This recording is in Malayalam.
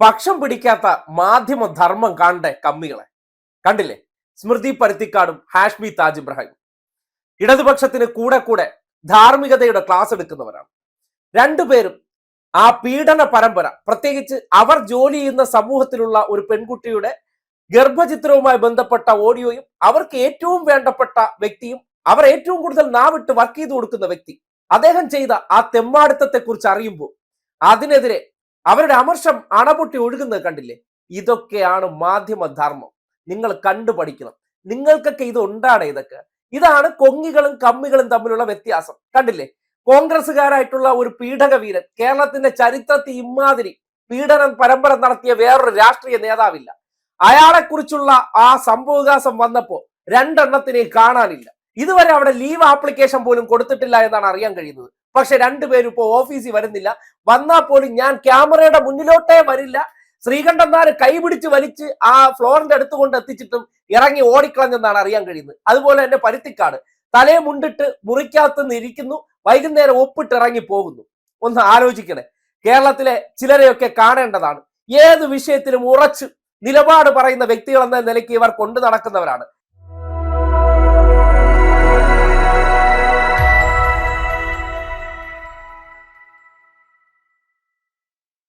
പക്ഷം പിടിക്കാത്ത മാധ്യമ ധർമ്മം കാണണ്ടേ കമ്മികളെ. കണ്ടില്ലേ? സ്മൃതി പരുത്തിക്കാടും ഹാഷ്മി താജ് ഇബ്രാഹിം. ഇടതുപക്ഷത്തിന് കൂടെ കൂടെ ധാർമ്മികതയുടെ ക്ലാസ് എടുക്കുന്നവരാണ്. രണ്ടുപേരും ആ പീഡന പരമ്പര പ്രത്യേകിച്ച് അവർ ജോലി ചെയ്യുന്ന സമൂഹത്തിലുള്ള ഒരു പെൺകുട്ടിയുടെ ഗർഭചിത്രവുമായി ബന്ധപ്പെട്ട ഓഡിയോയും അവർക്ക് ഏറ്റവും വേണ്ടപ്പെട്ട വ്യക്തിയും അവർ ഏറ്റവും കൂടുതൽ നാവിട്ട് വർക്ക് ചെയ്ത് കൊടുക്കുന്ന വ്യക്തി. അദ്ദേഹം ചെയ്ത ആ തെമ്മാടുത്തത്തെ കുറിച്ച് അറിയുമ്പോൾ അതിനെതിരെ അവരുടെ അമർഷം അണപൊട്ടി ഒഴുകുന്നത് കണ്ടില്ലേ? ഇതൊക്കെയാണ് മാധ്യമധർമ്മം നിങ്ങൾ കണ്ടുപഠിക്കണം നിങ്ങൾക്കൊക്കെ ഇത് ഉണ്ടാണ് ഇതൊക്കെ. ഇതാണ് കൊങ്ങികളും കമ്മികളും തമ്മിലുള്ള വ്യത്യാസം. കണ്ടില്ലേ? കോൺഗ്രസ്സുകാരായിട്ടുള്ള ഒരു പീഡക വീരൻ കേരളത്തിന്റെ ചരിത്രത്തിൽ ഇമാതിരി പീഡനം പരമ്പര നടത്തിയ വേറൊരു രാഷ്ട്രീയ നേതാവില്ല. അയാളെ കുറിച്ചുള്ള ആ സംഭവവികാസം വന്നപ്പോ രണ്ടെണ്ണത്തിനെ കാണാനില്ല. ഇതുവരെ അവിടെ ലീവ് ആപ്ലിക്കേഷൻ പോലും കൊടുത്തിട്ടില്ല എന്നാണ് അറിയാൻ കഴിയുന്നത്. പക്ഷെ രണ്ടുപേരും ഇപ്പോൾ ഓഫീസിൽ വരുന്നില്ല. വന്നാൽ പോലും ഞാൻ ക്യാമറയുടെ മുന്നിലോട്ടേ വരില്ല. ശ്രീകണ്ഠൻ കൈപിടിച്ച് വലിച്ച് ആ ഫ്ലോറിന്റെ അടുത്ത് കൊണ്ട് എത്തിച്ചിട്ടും ഇറങ്ങി ഓടിക്കളഞ്ഞെന്നാണ് അറിയാൻ കഴിയുന്നത്. അതുപോലെ തന്നെ പരുത്തിക്കാട്. തലയെ മുണ്ടിട്ട് മുറിക്കകത്ത് ഇരിക്കുന്നു. വൈകുന്നേരം ഒപ്പിട്ട് ഇറങ്ങി പോകുന്നു. ഒന്ന് ആലോചിക്കണേ. കേരളത്തിലെ ചിലരെയൊക്കെ കാണേണ്ടതാണ്. ഏത് വിഷയത്തിലും ഉറച്ച് നിലപാട് പറയുന്ന വ്യക്തികൾ എന്ന നിലയ്ക്ക് ഇവർ കൊണ്ടു നടക്കുന്നവരാണ്.